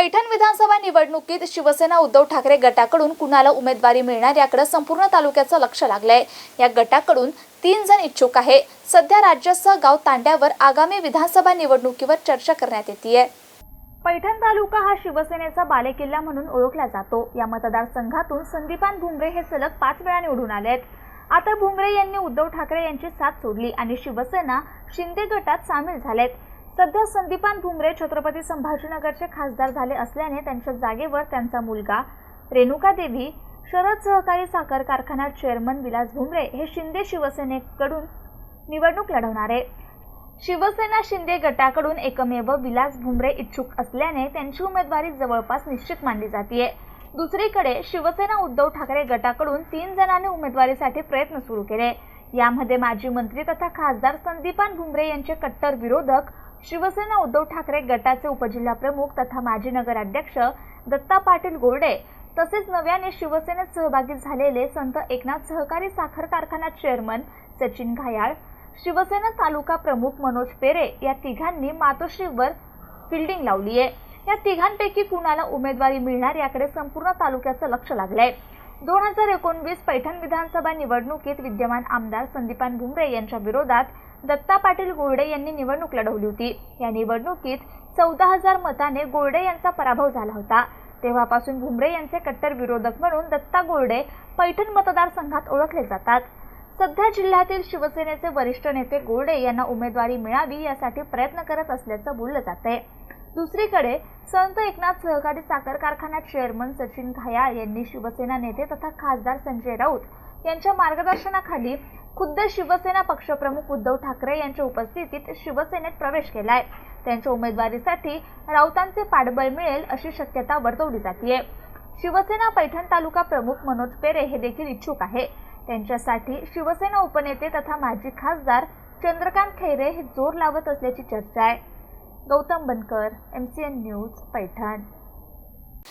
पैठण विधानसभा निवडणुकीत शिवसेना उद्धव ठाकरे गटाकडून कुणाला उमेदवारी मिळणार याकडे संपूर्ण तालुक्याचं लक्ष लागलंय. या गटाकडून तीन जण इच्छुक आहे. सध्या राज्यासह गाव तांड्यावर आगामी विधानसभा निवडणुकीवर चर्चा करण्यात येते पैठण तालुका हा शिवसेनेचा बालेकिल्ला म्हणून ओळखला जातो. या मतदारसंघातून संदीपान भुंगरे हे सलग पाच वेळा निवडून आले आहेत आता भुंगरे यांनी उद्धव ठाकरे यांची साथ सोडली आणि शिवसेना शिंदे गटात सामील झालेत. सध्या संदीपान भुमरे छत्रपती संभाजीनगरचे खासदार झाले असल्याने त्यांच्या जागेवर त्यांचा मुलगा रेणुका देवी शरद सहकारी साखर कारखाना चेअरमन विलास भुमरे हे शिंदे शिवसेनेकडून निवडणूक लढवणार. आहे शिवसेना शिंदे गटाकडून एकमेव विलास भुमरे इच्छुक असल्याने त्यांची उमेदवारी जवळपास निश्चित मानली जाते दुसरीकडे शिवसेना उद्धव ठाकरे गटाकडून तीन जणांनी उमेदवारीसाठी प्रयत्न सुरू केले. यामध्ये माजी मंत्री तथा खासदार संदीपान भुमरे यांचे कट्टर विरोधक शिवसेना उद्धव ठाकरे गटाचे उपजिल्हा प्रमुख तथा माजी नगराध्यक्ष दत्ता पाटील गोरडे तसेच नव्याने शिवसेनेत सहभागी झालेले संत एकनाथ सहकारी साखर कारखाना चेअरमन सचिन घायाळ शिवसेना तालुका प्रमुख मनोज पेरे या तिघांनी मातोश्रीवर फिल्डिंग लावली आहे या तिघांपैकी कुणाला उमेदवारी मिळणार याकडे संपूर्ण तालुक्याचं लक्ष लागलंय. दोन हजार एकोणवीस पैठण विधानसभा निवडणुकीत विद्यमान आमदार संदीपान भुमरे यांच्या विरोधात दत्ता पाटील गोर्डे यांनी निवडणूक लढवली होती. या निवडणुकीत चौदा हजार मताने गोर्डे यांचा पराभव झाला होता. तेव्हापासून भुमरे यांचे कट्टर विरोधक म्हणून दत्ता गोर्डे पैठण मतदारसंघात ओळखले जातात. सध्या जिल्ह्यातील शिवसेनेचे वरिष्ठ नेते गोर्डे यांना उमेदवारी मिळावी यासाठी प्रयत्न करत असल्याचं बोललं जातंय. दुसरीकडे संत एकनाथ सहकारी साखर कारखान्यात चेअरमन सचिन घायाळ यांनी शिवसेना नेते तथा खासदार संजय राऊत यांच्या मार्गदर्शनाखाली खुद्द शिवसेना पक्षप्रमुख उद्धव ठाकरे यांच्या उपस्थितीत शिवसेनेत प्रवेश केला आहे त्यांच्या उमेदवारीसाठी राऊतांचे पाठबळ मिळेल अशी शक्यता वर्तवली जाते शिवसेना पैठण तालुका प्रमुख मनोज पेरे हे देखील इच्छुक आहे. त्यांच्यासाठी शिवसेना उपनेते तथा माजी खासदार चंद्रकांत खैरे हे जोर लावत असल्याची चर्चा आहे. Gautam Bankar M C N news Paithan.